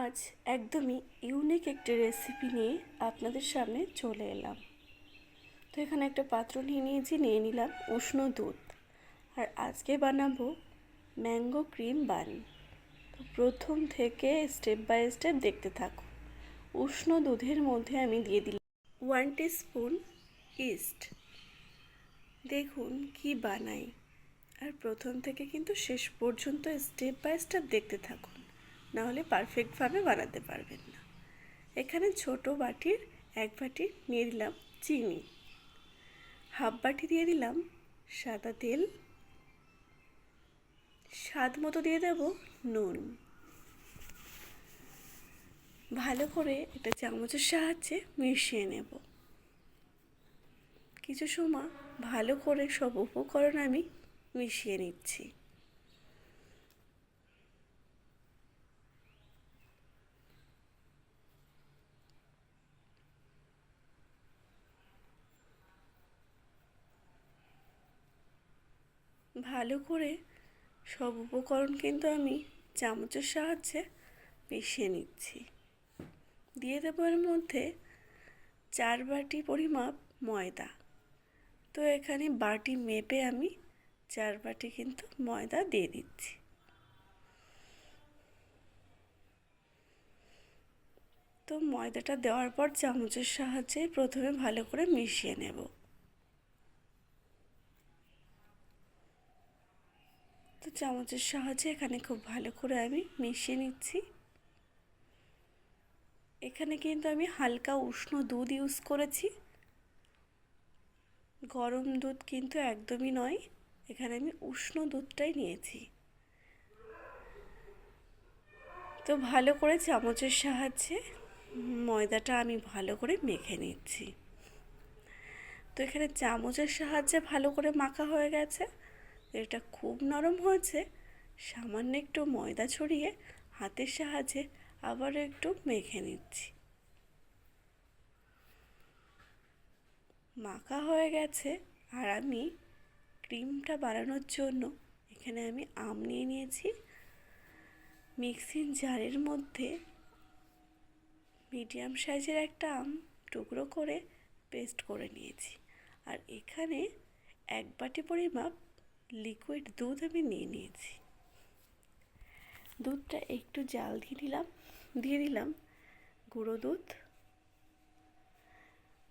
আজ একদমই ইউনিক একটি রেসিপি নিয়ে আপনাদের সামনে চলে এলাম। তো এখানে একটা পাত্র নিয়ে নিয়েছি, নিয়ে নিলাম উষ্ণ দুধ। আর আজকে বানাবো ম্যাঙ্গো ক্রিম বান তো প্রথম থেকে স্টেপ বাই স্টেপ দেখতে থাকো উষ্ণ দুধের মধ্যে আমি দিয়ে দিলাম ওয়ান স্পুন ইস্ট দেখুন কি বানাই। আর প্রথম থেকে কিন্তু শেষ পর্যন্ত স্টেপ বাই স্টেপ দেখতে থাকুন। নাহলে পারফেক্টভাবে বানাতে পারবেন না। এখানে ছোট বাটির এক বাটি নিয়ে দিলাম চিনি। হাফ বাটি দিয়ে দিলাম সাদা তেল। স্বাদ মতো দিয়ে দেব নুন। ভালো করে এটা চামচের সাহায্যে মিশিয়ে নেব। কিছু সময় ভালো করে সব উপকরণ আমি মিশিয়ে নিচ্ছি। ভালো করে সব উপকরণ কিন্তু আমি চামচের সাহায্যে মিশিয়ে নিচ্ছি। দিয়ে দেবো এর মধ্যে চার বাটি পরিমাপ ময়দা। তো এখানে বাটি মেপে আমি চার বাটি কিন্তু ময়দা দিয়ে দিচ্ছি। তো ময়দাটা দেওয়ার পর চামচের সাহায্যে প্রথমে ভালো করে মিশিয়ে নেব। চামচের সাহায্যে এখানে খুব ভালো করে আমি মিশিয়ে নিচ্ছি। এখানে কিন্তু আমি হালকা উষ্ণ দুধ ইউজ করেছি। গরম দুধ কিন্তু একদমই নয়, এখানে আমি উষ্ণ দুধটাই নিয়েছি। তো ভালো করে চামচের সাহায্যে ময়দাটা আমি ভালো করে মেখে নিচ্ছি। তো এখানে চামচের সাহায্যে ভালো করে মাখা হয়ে গেছে। এটা খুব নরম হয়েছে। সামান্য একটু ময়দা ছড়িয়ে হাতের সাহায্যে আবারও একটু মেখে নিচ্ছি। মাখা হয়ে গেছে আর আমি ক্রিমটা বানানোর জন্য এখানে আমি আম নিয়ে নিয়েছি। মিক্সিং জারের মধ্যে মিডিয়াম সাইজের একটা আম টুকরো করে পেস্ট করে নিয়েছি। আর এখানে এক বাটি পরিমাপ লিকুইড দুধ আমি নিয়ে নিয়েছি। দুধটা একটু জাল দিয়ে দিলাম দিয়ে দিলাম গুঁড়ো দুধ।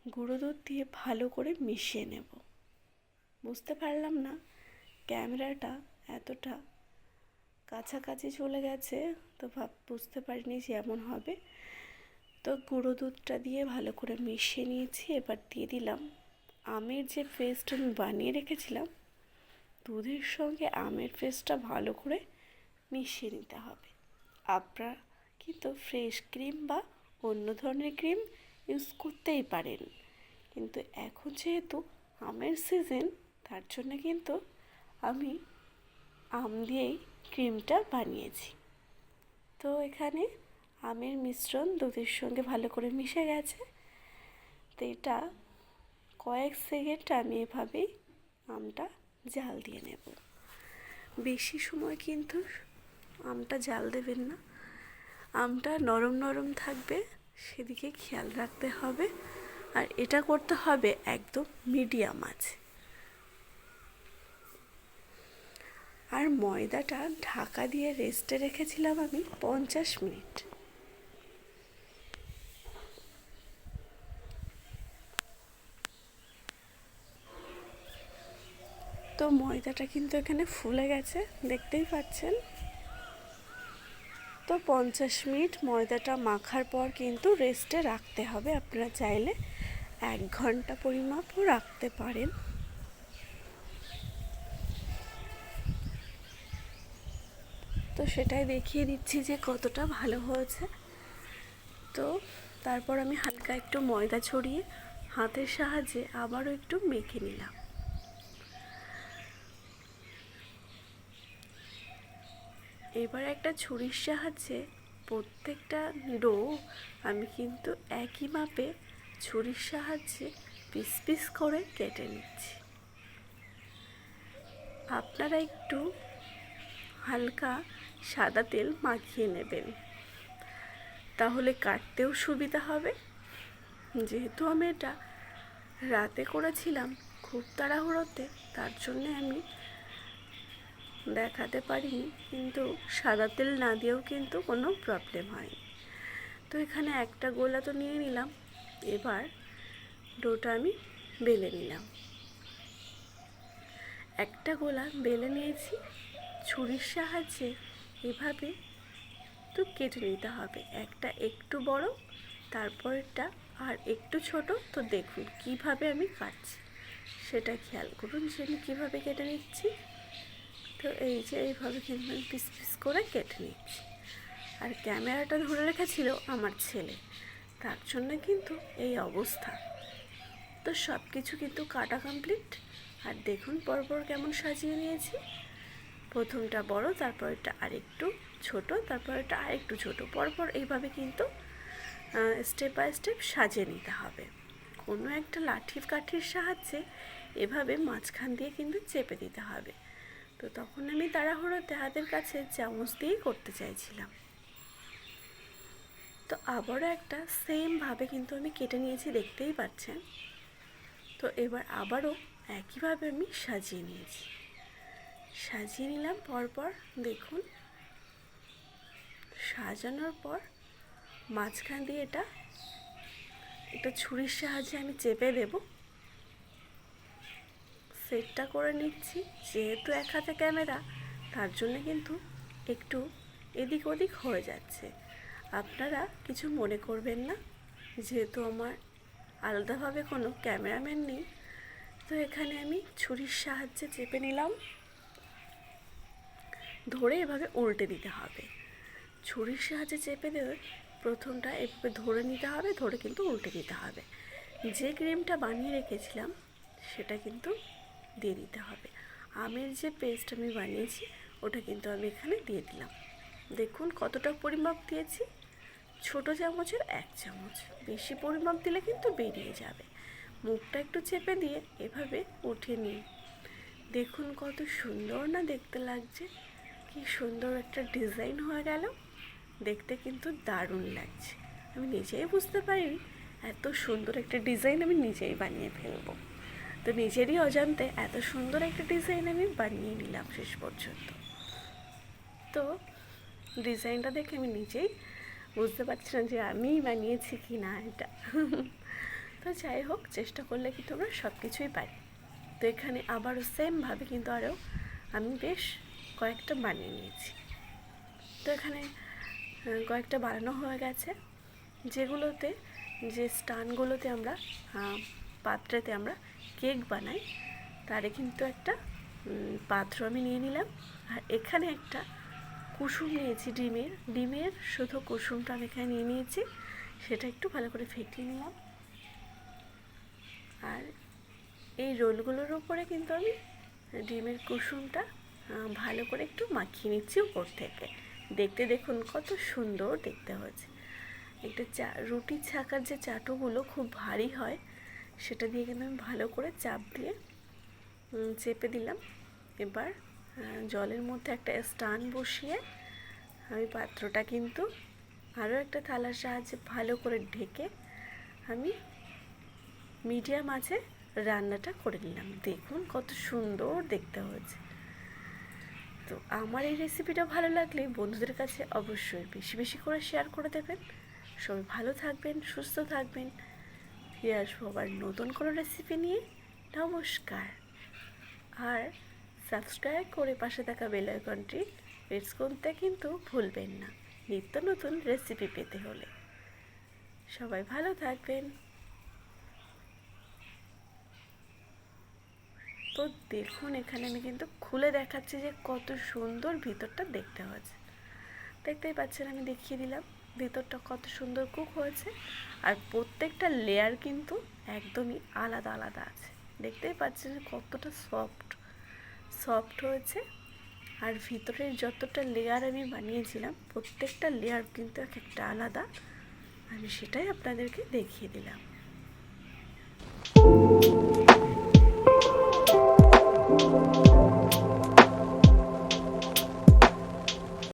গুঁড়ো দুধ দিয়ে ভালো করে মিশিয়ে নেব। বুঝতে পারলাম না ক্যামেরাটা এতটা কাছাকাছি চলে গেছে, তো ভাব বুঝতে পারিনি যে এমন হবে। তো গুঁড়ো দুধটা দিয়ে ভালো করে মিশিয়ে নিয়েছি, এবার দিয়ে দিলাম আমের যে পেস্ট আমি বানিয়ে রেখেছিলাম দুধের সঙ্গে আমের পেস্টটা ভালো করে মিশিয়ে নিতে হবে। আপনারা কিন্তু ফ্রেশ ক্রিম বা অন্য ধরনের ক্রিম ইউজ করতেই পারেন। কিন্তু এখন যেহেতু আমের সিজন তার জন্য কিন্তু আমি আম দিয়েই ক্রিমটা বানিয়েছি। তো এখানে আমের মিশ্রণ দুধের সঙ্গে ভালো করে মিশে গেছে। তো এটা কয়েক সেকেন্ড আমি এভাবেই আমটা জাল দিয়ে নেব। বেশি সময় কিন্তু আমটা জাল দেবেন না। আমটা নরম নরম থাকবে, সেদিকে খেয়াল রাখতে হবে। আর এটা করতে হবে একদম মিডিয়াম আছে আর ময়দাটা ঢাকা দিয়ে রেস্টে রেখেছিলাম আমি পঞ্চাশ মিনিট। তো ময়দাটা কিন্তু এখানে ফুলে গেছে, দেখতেই পাচ্ছেন। তো পঞ্চাশ মিনিট ময়দাটা মাখার পর কিন্তু রেস্টে রাখতে হবে। আপনারা চাইলে এক ঘণ্টা পরিমাপও রাখতে পারেন। তো সেটাই দেখিয়ে দিচ্ছি যে কতটা ভালো হয়েছে। তো তারপর আমি হালকা একটু ময়দা ছড়িয়ে হাতের সাহায্যে আবারও একটু মেখে নিলাম। এবার একটা ছুরির সাহায্যে প্রত্যেকটা ডো আমি কিন্তু একই মাপে ছুরির সাহায্যে পিস পিস করে কেটে নিচ্ছি। আপনারা একটু হালকা সাদা তেল মাখিয়ে নেবেন। তাহলে কাটতেও সুবিধা হবে। যেহেতু আমি এটা রাতে করেছিলাম, খুব তাড়াহুড়োতে, তার জন্যে আমি দেখাতে পারিনি, কিন্তু সাদা তেল না দিয়েও কিন্তু কোনো প্রবলেম হয়নি। তো এখানে একটা গোলা তো নিয়ে নিলাম, এবার ডোটা আমি বেলে নিলাম। একটা গোলা বেলে নিয়েছি, ছুরির সাহায্যে এভাবে তো কেটে নিতে হবে। একটা একটু বড়, তারপরটা আর একটু ছোট, তো দেখুন কীভাবে আমি কাটছি। সেটা খেয়াল করুন যে আমি কীভাবে কেটে নিচ্ছি। তো এই যে এইভাবে কিন্তু আমি পিস পিস করে কেটে নিচ্ছি। আর ক্যামেরাটা ধরে রেখেছিল আমার ছেলে। তার জন্য কিন্তু এই অবস্থা। তো সব কিছু কিন্তু কাটা কমপ্লিট আর দেখুন পরপর কেমন সাজিয়ে নিয়েছি। প্রথমটা বড়, তারপরটা আরেকটু ছোট, তারপরটা আরেকটু ছোট। পরপর এইভাবে কিন্তু স্টেপ বাই স্টেপ সাজিয়ে নিতে হবে। কোনো একটা লাঠির কাঠির সাহায্যে এভাবে মাঝখান দিয়ে কিন্তু চেপে দিতে হবে। তো তখন আমি তাড়াহুড়োতে হাতের কাছে চামচ দিয়েই করতে চাইছিলাম। তো আবারও একটা সেমভাবে কিন্তু আমি কেটে নিয়েছি, দেখতেই পাচ্ছেন। তো এবার আবারও একইভাবে আমি সাজিয়ে নিয়েছি। সাজিয়ে নিলাম, পরপর দেখুন। সাজানোর পর মাঝখান দিয়ে এটা, একটা ছুরির সাহায্যে আমি চেপে দেব। সেটটা করে নিচ্ছি, যেহেতু এক হাতে ক্যামেরা, তার জন্য কিন্তু একটু এদিক ওদিক হয়ে যাচ্ছে। আপনারা কিছু মনে করবেন না, যেহেতু আমার আলাদাভাবে কোনো ক্যামেরাম্যান নেই, তো এখানে আমি ছুরির সাহায্যে চেপে নিলাম। ধরে এভাবে উল্টে দিতে হবে। ছুরির সাহায্যে চেপে দেবে প্রথমটা এভাবে ধরে নিতে হবে, ধরে কিন্তু উল্টে দিতে হবে। যে ক্রিমটা বানিয়ে রেখেছিলাম, সেটা কিন্তু দিয়ে দিতে হবে। আমের যে পেস্ট আমি বানিয়েছি, ওটা কিন্তু আমি এখানে দিয়ে দিলাম। দেখুন কতটা পরিমাপ দিয়েছি। ছোট চামচের এক চামচ। বেশি পরিমাপ দিলে কিন্তু বেরিয়ে যাবে। মুখটা একটু চেপে দিয়ে এভাবে উঠে নিই দেখুন কত সুন্দর না দেখতে লাগছে। কি সুন্দর একটা ডিজাইন হয়ে গেল। দেখতে কিন্তু দারুণ লাগছে। আমি নিজেই বুঝতে পারিনি, এত সুন্দর একটা ডিজাইন আমি নিজেই বানিয়ে ফেলব। তো নিজেরই অজান্তে এত সুন্দর একটা ডিজাইন আমি বানিয়ে নিলাম শেষ পর্যন্ত। তো ডিজাইনটা দেখে আমি নিজেই বুঝতে পারছি না যে আমিই বানিয়েছি কি না এটা। তো যাই হোক, চেষ্টা করলে কিন্তু আমরা সব কিছুই পারি তো এখানে আবারও সেমভাবে কিন্তু আরও আমি বেশ কয়েকটা বানিয়ে নিয়েছি। তো এখানে কয়েকটা বানানো হয়ে গেছে। যেগুলোতে, যে স্টানগুলোতে আমরা পাত্রেতে আমরা কেক বানাই, তারে কিন্তু একটা পাত্র আমি নিয়ে নিলাম। আর এখানে একটা কুসুম নিয়েছি ডিমের। ডিমের শুধু কুসুমটা আমি এখানে নিয়ে নিয়েছি, সেটা একটু ভালো করে ফেটিয়ে নিলাম। আর এই রোলগুলোর উপরে কিন্তু আমি ডিমের কুসুমটা ভালো করে একটু মাখিয়ে নিচ্ছি উপর থেকে। দেখতে দেখুন কত সুন্দর দেখতে হয়েছে। একটা চা, রুটি ছাকার যে চাটুগুলো খুব ভারী হয় সেটা দিয়ে কিন্তু আমি ভালো করে চাপ দিয়ে চেপে দিলাম। এবার জলের মধ্যে একটা স্টান বসিয়ে আমি পাত্রটা কিন্তু আরও একটা থালার সাহায্যে ভালো করে ঢেকে আমি মিডিয়াম আছে রান্নাটা করে নিলাম। দেখুন কত সুন্দর দেখতে হয়েছে। তো আমার এই রেসিপিটা ভালো লাগলে বন্ধুদের কাছে অবশ্যই বেশি বেশি করে শেয়ার করে দেবেন। সবাই ভালো থাকবেন, সুস্থ থাকবেন। ফিরে আসব আবার নতুন কোনো রেসিপি নিয়ে নমস্কার। আর সাবস্ক্রাইব করে পাশে থাকা বেল আইকনটি প্রেস করতে কিন্তু ভুলবেন না, নিত্য নতুন রেসিপি পেতে হলে। সবাই ভালো থাকবেন। তো দেখুন, এখানে আমি কিন্তু খুলে দেখাচ্ছি যে কত সুন্দর ভিতরটা দেখতে হচ্ছে দেখতেই পাচ্ছেন, আমি দেখিয়ে দিলাম। ভিতরটা কত সুন্দর কুক হয়েছে। আর প্রত্যেকটা লেয়ার কিন্তু একদমই আলাদা আলাদা আছে। দেখতেই পাচ্ছেন কতটা সফট সফট হয়েছে। আর ভিতরের যতটা লেয়ার আমি বানিয়েছিলাম, প্রত্যেকটা লেয়ার কিন্তু এক একটা আলাদা। আমি সেটাই আপনাদেরকে দেখিয়ে দিলাম।